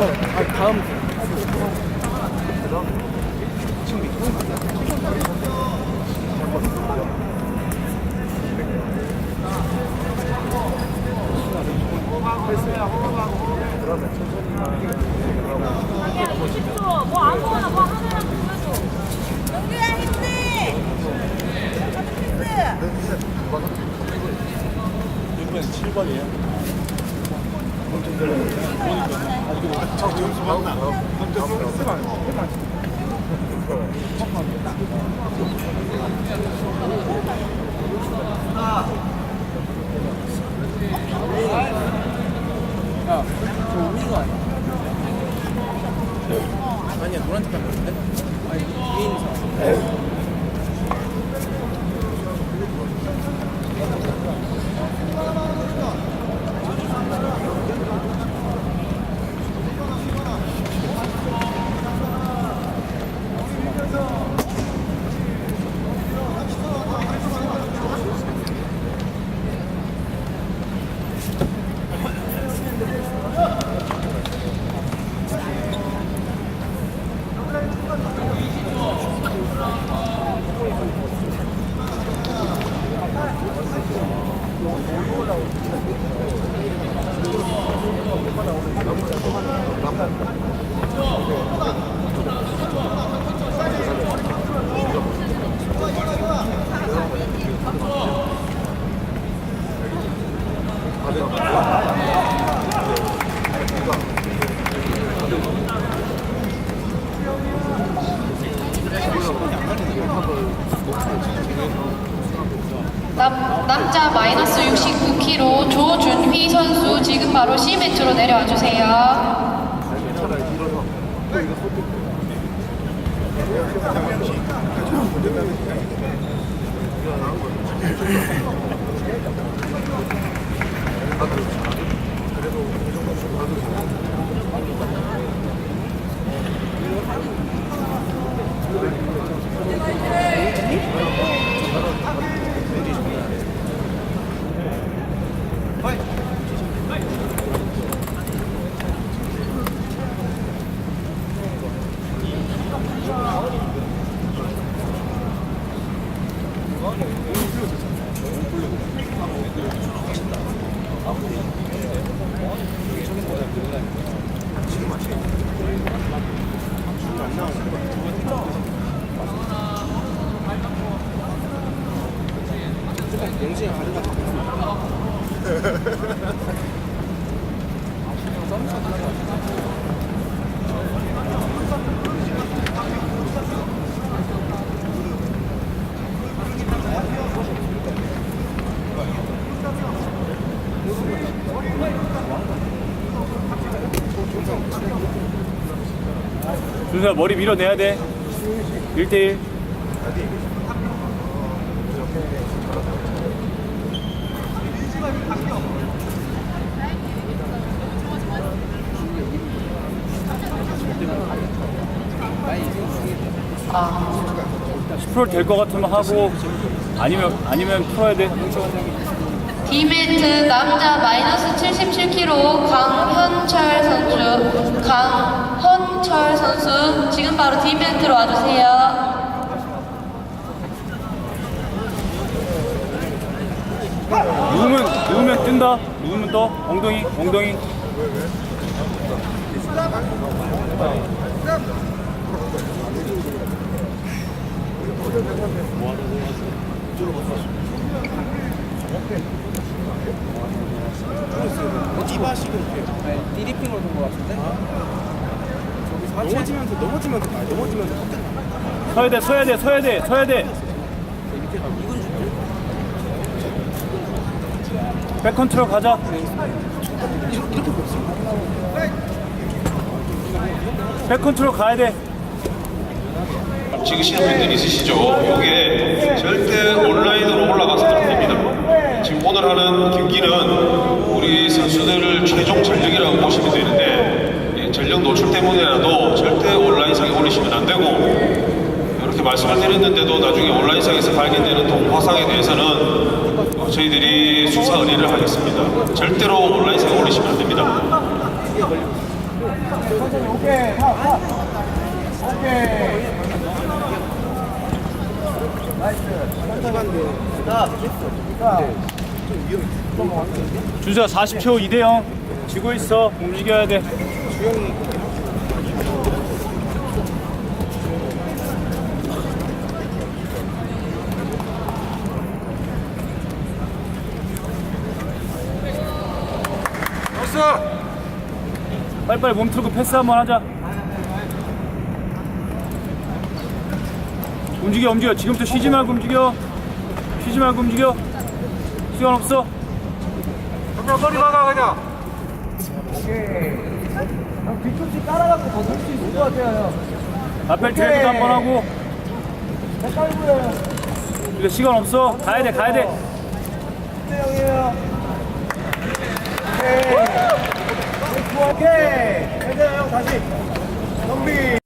아, 다음 뭐 아무거나 뭐. 이번엔 7번이에요. 아, 우리가 아니야. 아니야, 노란 색깔 같은데? 아니, 위에 있는 사람. Thank you. 남, 남자 마이너스 69kg 조준휘 선수 지금 바로 C매트로 내려와 주세요. 영진이 아니다. 준수야 머리 밀어내야 돼. 1대1. 아, 10%될 것 같으면 하고 아니면 아니면 풀어야 돼. D매트 남자 마이너스 77kg 강현철 선수, 강헌철 선수 지금 바로 D매트로 와주세요. 누우면 누우면 뜬다. 누우면 떠. 엉덩이 엉덩이. 넘어지면서 넘어지면서 아, 넘어지면서 서야 돼 서야 돼 서야 돼 서야 돼. 백 컨트롤 가자. 백 컨트롤 가야 돼. 찍으시는 분들 있으시죠? 이게 절대 온라인으로 올라가서 는안 됩니다. 지금 오늘 하는 경기는 우리 선수들을 최종 전력이라고 보시면 되는데 예, 전력 노출 때문에라도 절대 온라인상에 올리시면 안 되고 이렇게 말씀을 드렸는데도 나중에 온라인상에서 발견되는 동화상에 대해서는 어, 저희들이 수사 의뢰를 하겠습니다. 절대로 온라인상에 올리시면 안 됩니다. 오케이. 오케이 나이스 천천히 자 자. 준수야 40초 2대 0 지고 있어. 움직여야 돼. 빨리빨리 몸 틀고 패스 한번 하자. 움직여 움직여. 지금부터 쉬지 말고 움직여. 쉬지 말고 움직여 시간 없어 그냥 머리 박아 그냥 오케이 형 뒤꿈치 따라가고 더들수 있을 것 같아요 앞에 드래프트 한번 하고 보여요 이거 시간 없어 가야 돼 가야 돼 네, 형이에요 오케이 오케이 괜찮아요 형 다시 정비